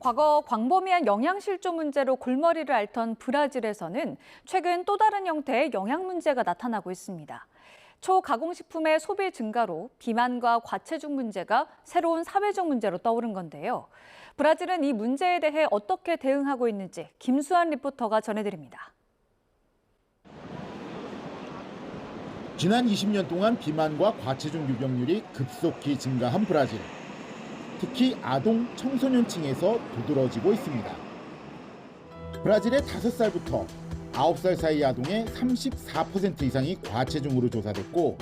과거 광범위한 영양실조 문제로 골머리를 앓던 브라질에서는 최근 또 다른 형태의 영양 문제가 나타나고 있습니다. 초가공식품의 소비 증가로 비만과 과체중 문제가 새로운 사회적 문제로 떠오른 건데요. 브라질은 이 문제에 대해 어떻게 대응하고 있는지 김수환 리포터가 전해드립니다. 지난 20년 동안 비만과 과체중 유병률이 급속히 증가한 브라질. 특히 아동 청소년층에서 두드러지고 있습니다. 브라질의 5살부터 9살 사이 아동의 34% 이상이 과체중으로 조사됐고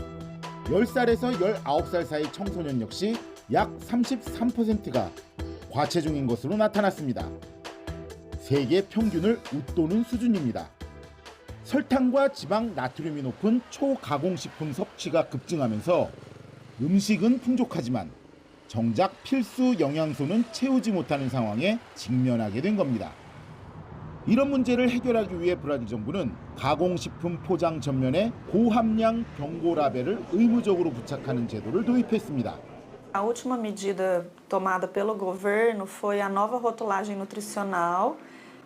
10살에서 19살 사이 청소년 역시 약 33%가 과체중인 것으로 나타났습니다. 세계 평균을 웃도는 수준입니다. 설탕과 지방, 나트륨이 높은 초가공식품 섭취가 급증하면서 음식은 풍족하지만 정작 필수 영양소는 채우지 못하는 상황에 직면하게 된 겁니다. 이런 문제를 해결하기 위해 브라질 정부는 가공식품 포장 전면에 고함량 경고 라벨을 의무적으로 부착하는 제도를 도입했습니다. A última medida tomada pelo governo foi a nova rotulagem nutricional,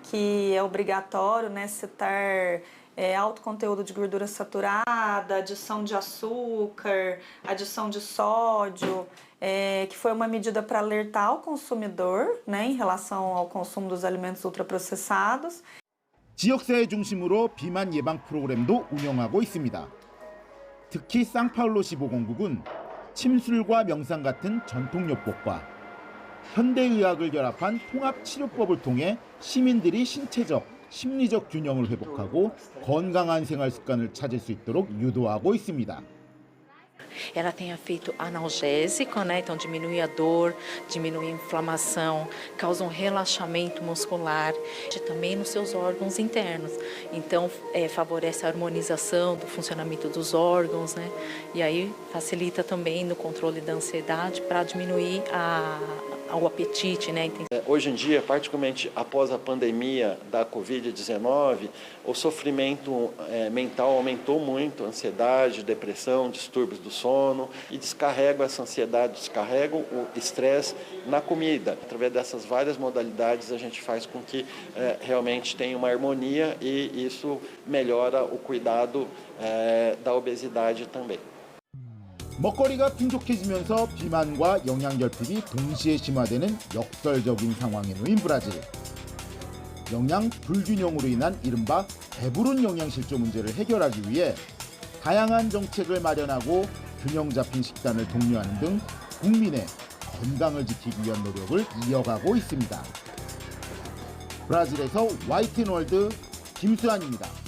que é obrigatório né, citar é, alto conteúdo de gordura saturada, adição de açúcar, adição de sódio, é, que foi uma medida para alertar o consumidor né, em relação ao consumo dos alimentos ultraprocessados. 지역사회 중심으로 비만 예방 프로그램도 운영하고 있습니다. 특히 상파울로시 보건국은 침술과 명상 같은 전통요법과 현대의학을 결합한 통합치료법을 통해 시민들이 신체적, 심리적 균형을 회복하고 건강한 생활 습관을 찾을 수 있도록 유도하고 있습니다. Ela tem efeito analgésico, né? Então diminui a dor, diminui a inflamação, causa um relaxamento muscular e também nos seus órgãos internos. Então é, favorece a harmonização do funcionamento dos órgãos, né? E aí facilita também no controle da ansiedade para diminuir a, o apetite, né? É, Hoje em dia, particularmente após a pandemia da Covid-19, o sofrimento eh, mental aumentou muito, ansiedade, depressão, distúrbios do sono e descarregam essa ansiedade, descarregam o estresse na comida. Através dessas várias modalidades, a gente faz com que eh, realmente tenha uma harmonia e isso melhora o cuidado eh, da obesidade também. 먹거리가 풍족해지면서 비만과 영양결핍이 동시에 심화되는 역설적인 상황에 놓인 브라질. 영양 불균형으로 인한 이른바 배부른 영양실조 문제를 해결하기 위해 다양한 정책을 마련하고 균형 잡힌 식단을 독려하는 등 국민의 건강을 지키기 위한 노력을 이어가고 있습니다. 브라질에서 YTN 월드 김수환입니다.